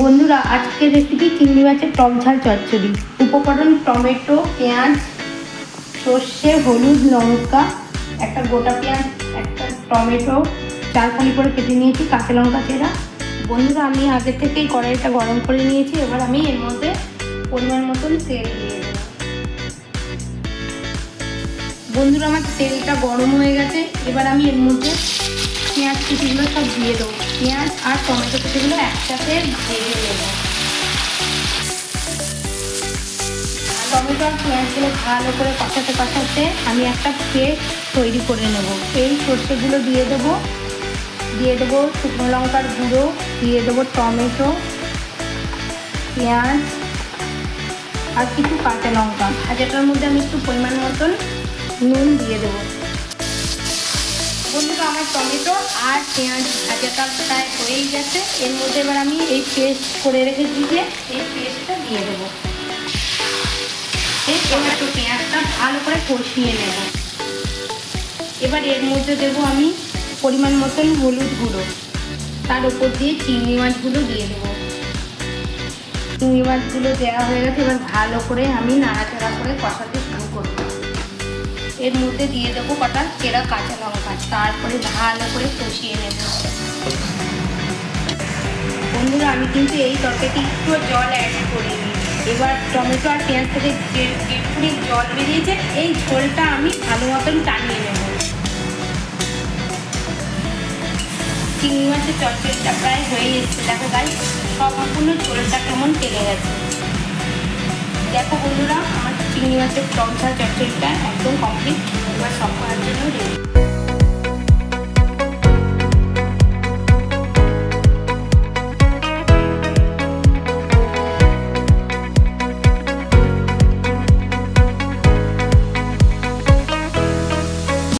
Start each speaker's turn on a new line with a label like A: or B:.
A: বন্ধুরা, আজকের রেসিপি চিংড়ি মাছের টক ঝাল চচ্চড়ি। উপকরণ টমেটো, পেঁয়াজ, সর্ষে, হলুদ, লঙ্কা, একটা গোটা পেঁয়াজ, একটা টমেটো, চার ফালি করে কেটে নিয়েছি, কাঁচা লঙ্কা চেরা। বন্ধুরা, আমি আগে থেকেই কড়াইটা গরম করে নিয়েছি, এবার আমি এর মধ্যে পরিমাণ মতন তেল দিয়ে দেবো। বন্ধুরা, আমার তেলটা গরম হয়ে গেছে, এবার আমি এর মধ্যে পেঁয়াজ কুচিগুলো সব দিয়ে দেবো। পেঁয়াজ আর টমেটো কুচিগুলো একসাথে ভেজে দেবো টমেটো আর পেঁয়াজগুলো ভালো করে কষাতে কষাতে আমি একটা পেস্ট তৈরি করে নেব। এই সর্ষেগুলো দিয়ে দেবো। দিয়ে দেবো শুকনো লঙ্কার গুঁড়ো, দিয়ে দেবো টমেটো, পেঁয়াজ আর কিছু কাঁচা লঙ্কা। আর যেটার মধ্যে আমি একটু পরিমাণ মতন নুন দিয়ে দেবো। বন্ধুরা, আমার টমেটো আর পেঁয়াজ ভাজাটা প্রায় হয়েই গেছে। এর মধ্যে এবার আমি এই পেস্ট করে রেখেছি যে এই পেস্টটা দিয়ে দেবো। এই টমেটো পেঁয়াজটা ভালো করে কষিয়ে নেব। এবার এর মধ্যে দেবো আমি পরিমাণ মতন হলুদ গুঁড়ো। তার উপর দিয়ে চিংড়ি মাছগুলো দিয়ে দেবো। চিংড়ি মাছগুলো দেওয়া হয়ে গেছে, এবার ভালো করে আমি নাড়াচাড়া করে কষাতে শুরু করব। এর মধ্যে দিয়ে দেবো কটা চেরা কাঁচা লঙ্কা, তারপরে ভালো করে কষিয়ে নেব। বন্ধুরা, আমি কিন্তু এই তরকারিতে একটু জল অ্যাড করিনি। এবার টমেটো আর পেঁয়াজ থেকে যে জল বেরিয়েছে, এই ঝোলটা আমি ভালো মতন টানিয়ে নেব। চিংড়ি মাছের চচ্চড়িটা প্রায় হয়ে এসেছে। দেখো গাই সম্পূর্ণ ঝোলটা কেমন টেনে গেছে। দেখো বন্ধুরা চিংড়ি মাছের টক ঝাল চচ্চড়িটা একদম কমপ্লিট এবার সব করার জন্য রেডি